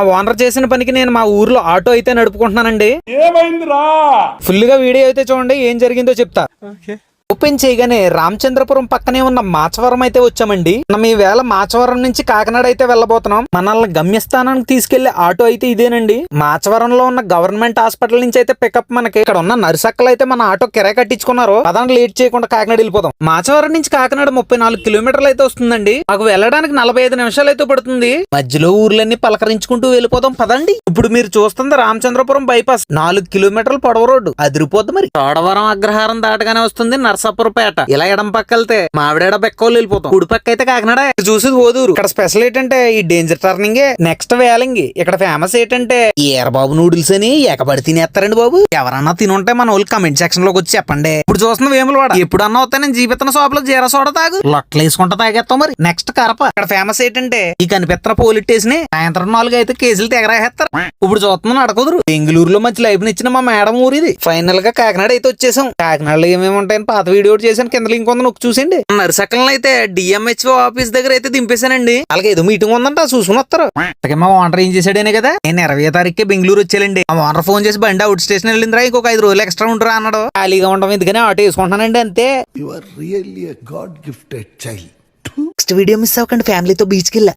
ఆ ఓనర్ చేసిన పనికి నేను మా ఊర్లో ఆటో అయితే నడుపుకుంటున్నానండి. ఫుల్గా వీడియో అయితే చూడండి ఏం జరిగిందో చెప్తా. ఓపెన్ చేయగానే రామచంద్రపురం పక్కనే ఉన్న మాచవరం అయితే వచ్చామండి. మనం ఈ వేళ మాచవరం నుంచి కాకినాడ అయితే వెళ్ళబోతున్నాం. మనల్ని గమ్యస్థానానికి తీసుకెళ్ళే ఆటో అయితే ఇదేనండి. మాచవరంలో ఉన్న గవర్నమెంట్ హాస్పిటల్ నుంచి అయితే పికప్ మనకి. ఇక్కడ ఉన్న నర్సక్కలు అయితే మన ఆటో కిరాయి కట్టించుకున్నారు. పదండి లేట్ చేయకుండా కాకినాడ వెళ్ళిపోదాం. మాచవరం నుంచి కాకినాడ ముప్పై నాలుగు కిలోమీటర్లు అయితే వస్తుందండి. మాకు వెళ్ళడానికి నలభై ఐదు నిమిషాలు అయితే పడుతుంది. మధ్యలో ఊర్లన్నీ పలకరించుకుంటూ వెళ్ళిపోదాం. పదండి. ఇప్పుడు మీరు చూస్తుంది రామచంద్రపురం బైపాస్. నాలుగు కిలోమీటర్లు పొడవ రోడ్డు. అదిరిపోద్ది మరి. చోడవరం అగ్రహారం దాటగానే వస్తుంది. నరసాపురపేట. ఇలా ఎడం పక్క వెళ్తే మావిడేడ బెక్కోలు వెళ్ళిపోతాం. కుడి పక్క అయితే కాకినాడ చూసేది ఓదూరు ఇక్కడ స్పెషల్ ఏంటంటే ఈ డేంజర్ టర్నింగ్ నెక్స్ట్ వేలంగి ఇక్కడ ఫేమస్ ఏంటంటే ఈరబాబు నూడిల్స్ అని ఎకబడి తినేస్తారండి బాబు. ఎవరన్నా తినుంటే మన వాళ్ళు కమెంట్ సెక్షన్లోకి వచ్చి చెప్పండి. ఇప్పుడు చూస్తున్న వేములు వాడ ఎప్పుడన్నా వస్తే నేను జీవితం షాప్లో జీరా సోడా తాగు. లొట్టలు వేసుకుంటా తాగేస్తాం మరి. నెక్స్ట్ కరప. ఇక్కడ ఫేమస్ ఏంటంటే ఈ కనిపెత్తన పోలిట్టేసి సాయంత్రం నాలుగు అయితే కేసులు తెగరాహేస్తారు ఇప్పుడు చూస్తున్నాను అడకుదురు బెంగళూరులో మంచి లైఫ్ ఇచ్చిన మా మేడం ఊరిది. ఫైనల్గా కాకినాడ అయితే వచ్చేసాం. కాకినాడలో ఏమేమి ఉంటాయని పాత వీడియో చేశాను కింద లింక్ ఉంది నొక్కి చూసండి నర్సకలను అయితే డిఎంహెచ్ఓ ఆఫీస్ దగ్గర అయితే దింపేశానండి. అలాగే ఏదో మీటింగ్ ఉందంట చూసుకుని వస్తారు. మా ఓనర్ ఏం చేశాడనే కదా? నేను ఇరవై తారీఖు బెంగళూరు వచ్చేయండి ఆ ఓనర్ ఫోన్ చేసి బండి అవుట్ స్టేషన్ వెళ్ళిందిరా ఇంకొక ఐదు రోజులు ఎక్స్ట్రా ఉంటారా అన్నాడు. ఖాళీగా ఉండడం ఎందుకని ఆటో వేసుకుంటానండి అంతే. You are really a God gifted child. Next video miss అవ్వకండి ఫ్యామిలీతో బీచ్కి వెళ్ళా.